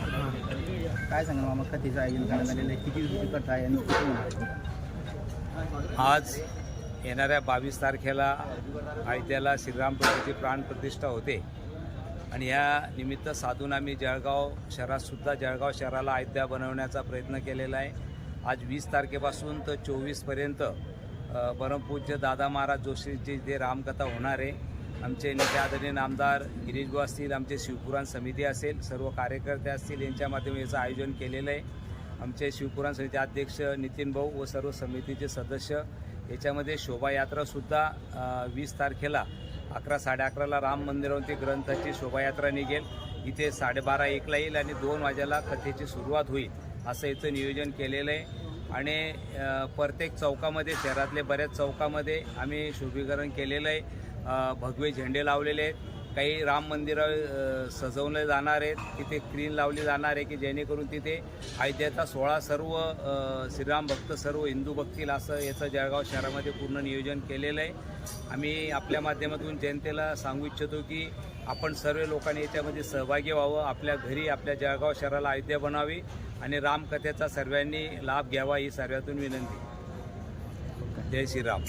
काय सांगा मामा कथेचं आयोजन करण्यात आलेलं आहे? किती रुपये कथा आहे आणि किती होणार आज येणाऱ्या बावीस तारखेला आयत्याला श्रीरामप्रभूची प्राणप्रतिष्ठा होते. आणि या निमित्त साधून आम्ही जळगाव शहरातसुद्धा जळगाव शहराला आयत्या बनवण्याचा प्रयत्न केलेला आहे. आज वीस तारखेपासून तर चोवीसपर्यंत परमपूज्य दादा महाराज जोशींची जे रामकथा होणार आहे आमचे नेते आदरणीय आमदार गिरीशभाऊ असतील आमचे शिवपुराण समिती असेल सर्व कार्यकर्ते असतील यांच्या माध्यमातून याचं आयोजन केलेलं आहे. आमचे शिवपुराण समिती अध्यक्ष नितीन भाऊ व सर्व समितीचे सदस्य याच्यामध्ये शोभायात्रासुद्धा वीस तारखेला अकरा साडे अकराला राम मंदिरावरती ग्रंथाची शोभायात्रा निघेल. इथे साडेबारा एकला येईल आणि दोन वाजेला कथेची सुरुवात होईल असं याचं नियोजन केलेलं आहे. आणि प्रत्येक चौकामध्ये शहरातले बऱ्याच चौकामध्ये आम्ही शुभीकरण केलेलं आहे. भगवे झेंडे लावलेले आहेत. काही राम मंदिरं सजवले जाणार आहेत. तिथे स्क्रीन लावली जाणार आहे की जेणेकरून तिथे अयोध्याचा सोळा सर्व श्रीराम भक्त सर्व हिंदू बघतील असं याचं जळगाव शहरामध्ये पूर्ण नियोजन केलेलं आहे. आम्ही आपल्या माध्यमातून जनतेला सांगू इच्छितो की आपण सर्व लोकांनी याच्यामध्ये सहभागी व्हावं आपल्या घरी आपल्या जळगाव शहराला अयोध्या बनावी आणि रामकथेचा सर्वांनी लाभ घ्यावा ही सर्वातून विनंती. जय श्रीराम.